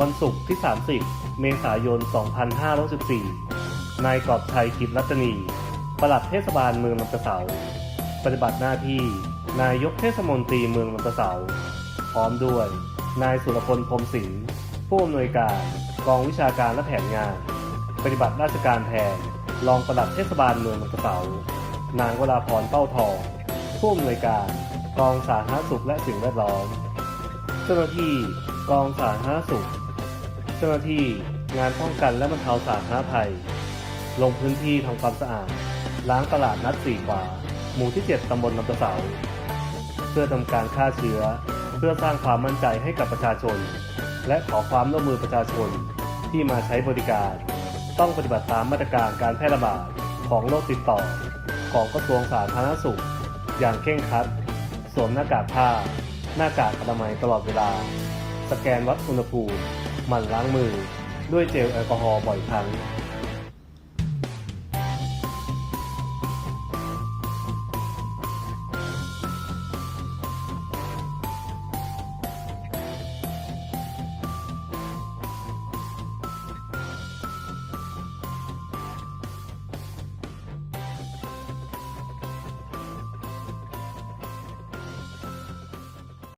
วันศุกร์ที่ 30 เมษายน 2514 นายกอบชัยกิจรัตนี ปลัดเทศบาลเมืองลำปะเสา ปฏิบัติหน้าที่ นายกเทศมนตรีเมืองลำปะเสา พร้อมด้วย นายสุรพลพรมสิงห์ ผู้อำนวยการกองวิชาการและแผนงาน ปฏิบัติราชการแทน รองปลัดเทศบาลเมืองลำปะเสา นางวราพรเป้าทอง ผู้อำนวยการกองสาธารณสุขและสิ่งแวดล้อม เจ้าหน้าที่ กองสาธารณสุข เจ้าหน้าที่งานป้องกันและบรรเทาสาธารณภัย ลงพื้นที่ทำความสะอาด ล้างตลาดนัดสี่ขวา หมู่ที่ 7 ตำบลลำปะเสา เพื่อทำการฆ่าเชื้อ เพื่อสร้างความมั่นใจให้กับประชาชน และขอความร่วมมือประชาชนที่มาใช้บริการ ต้องปฏิบัติตามมาตรการการแพร่ระบาดของโรคติดต่อ ของกระทรวงสาธารณสุข อย่างเคร่งครัด สวมหน้ากากผ้า หน้ากากอนามัยตลอดเวลา สแกนวัดอุณหภูมิหมั่นล้างมือด้วยเจลแอลกอฮอล์บ่อยครั้ง